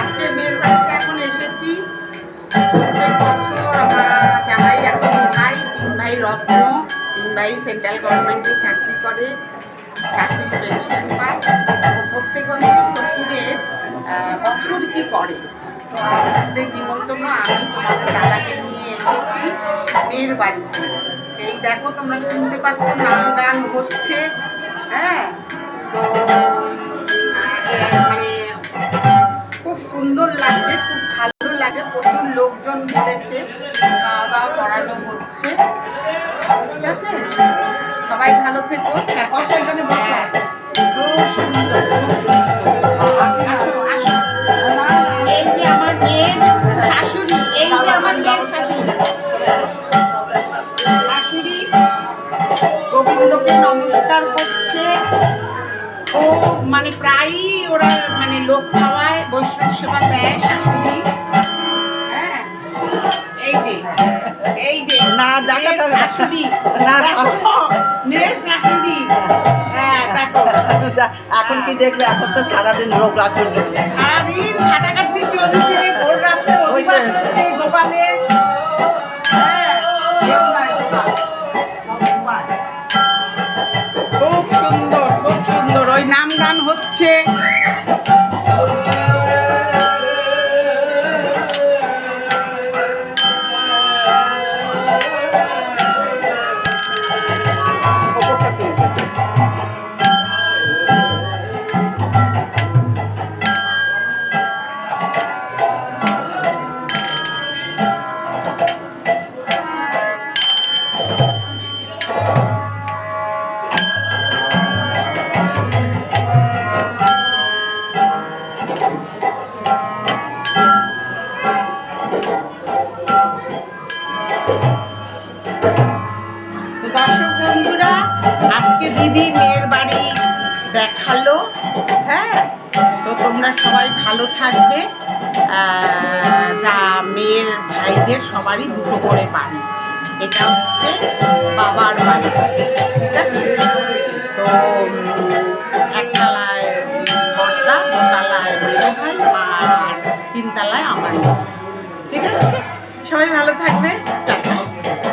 আজকে মেয়ের বাড়িতে এখন এসেছি। প্রত্যেক বছর আমার জামাই ভাই, তিন ভাই রত্ন, তিন ভাই সেন্ট্রাল গভর্নমেন্টে চাকরি করে শাশুড়ি পেনশন পায়। তো প্রত্যেক বছর শ্বশুরের বছর কি করে। তো আমাদের আমি তোমাদের নিয়ে এসেছি মেয়ের বাড়িতে। এই দেখো, তোমরা শুনতে পাচ্ছ নাম গান হচ্ছে হ্যাঁ? তো প্রচুর লোকজন মিলেছে খাওয়া দাওয়া করানো হচ্ছে। ঠিক আছে? সবাই ভালো থেকো। বসো এখানে বসো। খুব সুন্দর খুব সুন্দর। এই যে আমার মেয়ের শাশুড়ি এই যে আমার মেয়ের শাশুড়ি। শাশুড়ি গোবিন্দকে নমস্কার করছে। ও মানে প্রায়ই ওরা মানে লোক খাওয়ায় বৈষ্ণব সেবা দেয় শাশুড়ি। হ্যাঁ এই যে এই যে না, দেখাতে হবে না। শাশুড়ি। না, দেখো, মেয়ের শাশুড়ি। হ্যাঁ এখন কি দেখবে? এখন তো সারাদিন রোগ রাখুন সারাদিন কাটাকাটি চলছে ভোর রাত্রে। চলছে গোপালের হ্যাঁ খুব সুন্দর খুব সুন্দর। ওই নাম গান হচ্ছে তো দর্শক বন্ধুরা, আজকে দিদি মেয়ের বাড়ি দেখাল হ্যাঁ? তো তোমরা সবাই ভালো থাকবে। যা মেয়ের ভাইদের সবারই দুটো করে বাড়ি। এটা হচ্ছে বাবার বাড়ি, ঠিক আছে? তো একতলায় বর্দা দোতলায় মেয়ে ভাই আর তিনতলায় আমার। ঠিক আছে? সবাই ভালো থাকবে টাটা।